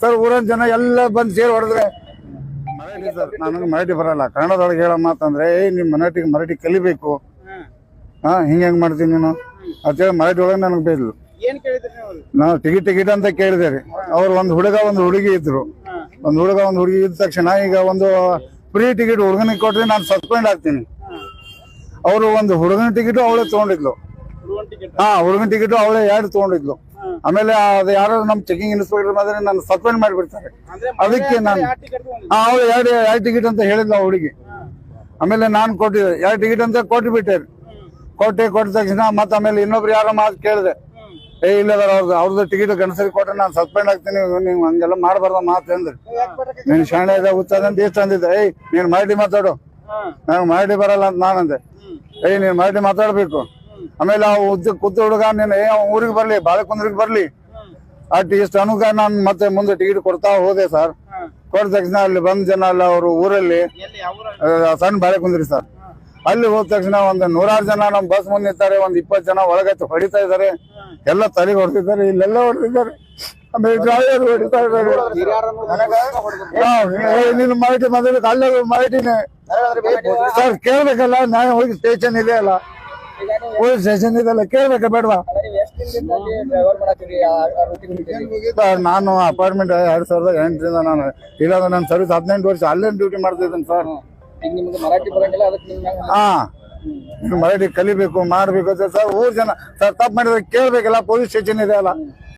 Sir ಊರನ್ ಜನ ಎಲ್ಲ ಬಂದು ಸೇರಿ ಹೊಡೆದ್ರೆ ಮರಾಠಿ ಸರ್ ನನಗೆ ಮರಾಠಿ ಬರಲ್ಲ. ಕನ್ನಡದೊಳಗೆ ಹೇಳೋ ಮಾತಂದ್ರೆ ಏ ನಿಮ್ಮ ಮರಾಠಿಗೆ ಮರಾಠಿ ಕಲಿಬೇಕು. ಹಾ. ಹಿಂಗೆ ಹೆಂಗ್ ಮಾಡ್ತೀನಿ ನೀನು? ಅಂತೇಳಿ ಮರಾಠಿ ಒಳಗೆ ನನಗೆ ಕೇಳಿದ್ರಿ ನೀವು ಟಿಕೆಟ್ ಟಿಕೆಟ್ ಅಂತ ಕೇಳಿದೆ ರೀ. ಅವ್ರು ಒಂದು ಹುಡುಗ ಒಂದು ಹುಡುಗಿ ಇದ್ರು. ಒಂದು ಹುಡುಗ ಒಂದು ಹುಡುಗಿ ಇದ್ದ ತಕ್ಷಣ ಈಗ ಒಂದು ಫ್ರೀ ಟಿಕೆಟ್ ಹುಡುಗನಿಗೆ ಕೊಟ್ರೆ ನಾನು ಸಸ್ಪೆಂಡ್ ಆಗ್ತೀನಿ. ಅವರು ಒಂದು ಹುಡುಗನ ಟಿಕೆಟ್ ಅವಳೇ ತಗೊಂಡಿದ್ಲು. ಹಾ ಹುಡುಗನ ಟಿಕೆಟು ಅವಳೇ ಎರಡು ತಗೊಂಡಿದ್ಲು. ಆಮೇಲೆ ಅದು ಯಾರು ನಮ್ಮ ಚೆಕಿಂಗ್ ಇನ್ಸ್ಪೆಕ್ಟರ್ ಮಾದ್ರೆ ನಾನು ಸಸ್ಪೆಂಡ್ ಮಾಡಿಬಿಡ್ತಾರೆ. ಅದಕ್ಕೆ ನಾನು ಅವ್ರು ಎರಡು ಎರಡು ಟಿಕೆಟ್ ಅಂತ ಹೇಳಿದ್ಲು ಆ ಹುಡುಗಿ. ಆಮೇಲೆ ನಾನು ಕೊಟ್ಟಿದ್ದೆ. ಎರಡು ಟಿಕೆಟ್ ಅಂತ ಕೊಟ್ಟು ಬಿಟ್ಟೆ ಕೊಟ್ಟೆ ಕೊಟ್ಟ ತಕ್ಷಣ ಮತ್ತೆ ಆಮೇಲೆ ಇನ್ನೊಬ್ರು ಯಾರೋ ಮಾತು ಕೇಳಿದೆ. ಏ ಇಲ್ಲ ಅವ್ರದ್ದು ಅವ್ರದ್ದು ಟಿಕೆಟ್ ಗಣಸರಿ ಕೊಟ್ಟರೆ ನಾನು ಸಸ್ಪೆಂಡ್ ಆಗ್ತೀನಿ ನೀವು ಹಂಗೆಲ್ಲ ಮಾಡಬಾರ್ದ ಮಾತು ಅಂದ್ರೆ. ನೀನು ಶಾಣೆ ಇದೆ ಅಂತ ಎಷ್ಟು ಅಂದಿದ್ದೆ? ಏಯ್ ನೀನು ಮಾಡಿ ಮಾತಾಡು. ನಾನು ಮಾಡಿ ಬರಲ್ಲ ಅಂತ ನಾನಂದೆ. ಏಯ್ ನೀನು ಮಾಡಿ ಮಾತಾಡ್ಬೇಕು. ಆಮೇಲೆ ಆ ಉದ್ದ ಕುದ್ದ ಹುಡುಗ ನೀನು ಊರಿಗೆ ಬರ್ಲಿ ಬಾಳೆಕುಂದ್ರಿಗೆ ಬರ್ಲಿ. ಅಟ್ ಇಷ್ಟು ಅನುಗ ನಾನು ಮತ್ತೆ ಮುಂದೆ ಟಿಕೆಟ್ ಕೊಡ್ತಾ ಹೋದೆ ಸರ್ ಕೊಟ್ಟ ತಕ್ಷಣ ಅಲ್ಲಿ ಬಂದ ಜನ ಅಲ್ಲ ಅವರು ಊರಲ್ಲಿ? ಆ, ಸಣ್ಣ ಬಾಳೆಕುಂದ್ರಿ ಸರ್ ಅಲ್ಲಿ ಹೋದ ತಕ್ಷಣ ಒಂದು ನೂರಾರು ಜನ ನಮ್ಮ ಬಸ್ ಮುಂದೆ ನಿಂತಾರೆ ಒಂದ್ ಇಪ್ಪತ್ತು ಜನ ಒಳಗತ್ತು ಹೊಡಿತಾ ಇದಾರೆ ಎಲ್ಲ ತಲೆಗೆ ಹೊಡೆದಿದ್ದಾರೆ ಇಲ್ಲೆಲ್ಲ ಹೊಡೆದಿದ್ದಾರೆ. ಆಮೇಲೆ ಡ್ರೈವರ್ ಹೊಡಿತಾ ಇದ್ದಾರೆ. ನೀನು ಮಾಹಿತಿ ಮೊದಲು ಅಲ್ಲೇ ಮಾಹಿತಿನೇ. ಸರ್ ಕೇಳ್ಬೇಕಲ್ಲ ನಾನು ಹೋಗಿ ಸ್ಟೇಷನ್ ಇದೆ ಅಲ್ಲ. ಪೊಲೀಸ್ ಸ್ಟೇಷನ್ ಇದೆಲ್ಲ ಕೇಳ್ಬೇಕ, ಬೇಡವಾ? ನಾನು ಅಪಾರ್ಟ್ಮೆಂಟ್ ಎರಡ್ ಸಾವಿರದ ಎಂಟರಿಂದ ನಾನು, ಇಲ್ಲಾಂದ್ರೆ ನನ್ನ ಸರ್ವಿಸ್ ಹದಿನೆಂಟು ವರ್ಷ ಅಲ್ಲೇ ಡ್ಯೂಟಿ ಮಾಡ್ತಿದ್ದೀನಿ ಸರ್. ಹಾ ನೀನು ಮರಾಠಿ ಕಲಿಬೇಕು, ಮಾಡ್ಬೇಕು ಅಂತ ಸರ್, ಊರ್ ಜನ, ಸರ್, ತಪ್ಪು ಮಾಡಿದ್ರೆ ಕೇಳ್ಬೇಕಲ್ಲ, ಪೊಲೀಸ್ ಸ್ಟೇಷನ್ ಇದೆ ಅಲ್ಲ.